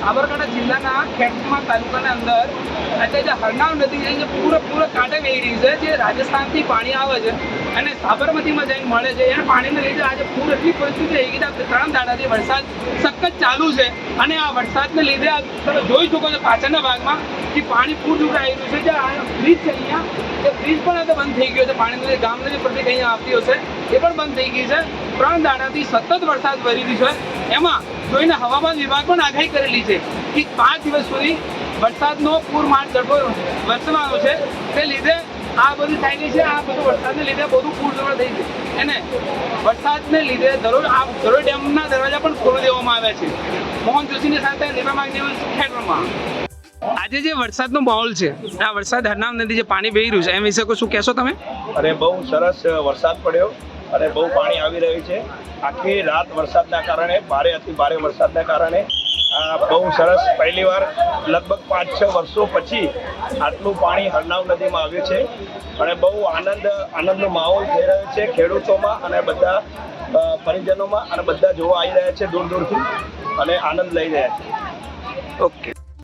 સાબરકાંઠા જિલ્લાના ખેડમાં તાલુકાના અંદર અત્યારે જે હરનાવ નદી છે, જે પૂરેપૂરો કાંઠે વહી રહી છે, જે રાજસ્થાનથી પાણી આવે છે અને સાબરમતીમાં જઈને મળે છે. એને પાણીને લીધે આજે પૂર એટલી પરિસ્થિતિ થઈ ગઈ છે ત્રણ દાડાથી વરસાદ સખત ચાલુ છે અને આ વરસાદને લીધે આ તમે જોઈ શકો છો પાછળના ભાગમાં કે પાણી પૂર આવી રહ્યું છે. જે આ બ્રિજ છે અહીંયા એ બ્રિજ પણ આજે બંધ થઈ ગયો છે. પાણીની જે ગામની પ્રતિક અહીંયા આવતી હશે, એ પણ બંધ થઈ ગઈ છે. ત્રણ દાડાથી સતત વરસાદ વરી રહ્યો છે. એમાં જોઈને હવામાન વિભાગ પણ આગાહી કરેલી છે કે પાંચ દિવસ સુધી વરસાદનો પૂરમાર ઝડપો વરસવાનો છે. તે લીધે આ બધું થાય ગઈ છે. આ બધું વરસાદને લીધે બધું પૂર જવા થઈ ગયું. અને વરસાદને લીધે ધરોડ આ દરોડ ડેમના દરવાજા પણ ખોલી દેવામાં આવ્યા છે. મોહન જોશીની સાથે નીમા માંગની ખેડવામાં આજે જે વરસાદનો માહોલ છે, આ વરસાદ હરનામ નદી જે પાણી વહી રહ્યું છે. એમ વિશે શું કહેશો તમે? અરે બહુ સરસ વરસાદ પડ્યો. અને બહુ પાણી આવી રહ્યું છે. આખી રાત વરસાદના કારણે ભારે અતિ ભારે વરસાદના કારણે, આ બહુ સરસ પહેલીવાર લગભગ પાંચ છ વર્ષો પછી આટલું પાણી હરનાવ નદીમાં આવ્યું છે. અને બહુ આનંદ, આનંદનો માહોલ થઈ રહ્યો છે ખેડૂતોમાં અને બધા પરિજનોમાં અને બધા જોવા આવી રહ્યા છે દૂર દૂરથી અને આનંદ લઈ રહ્યા છે. ઓકે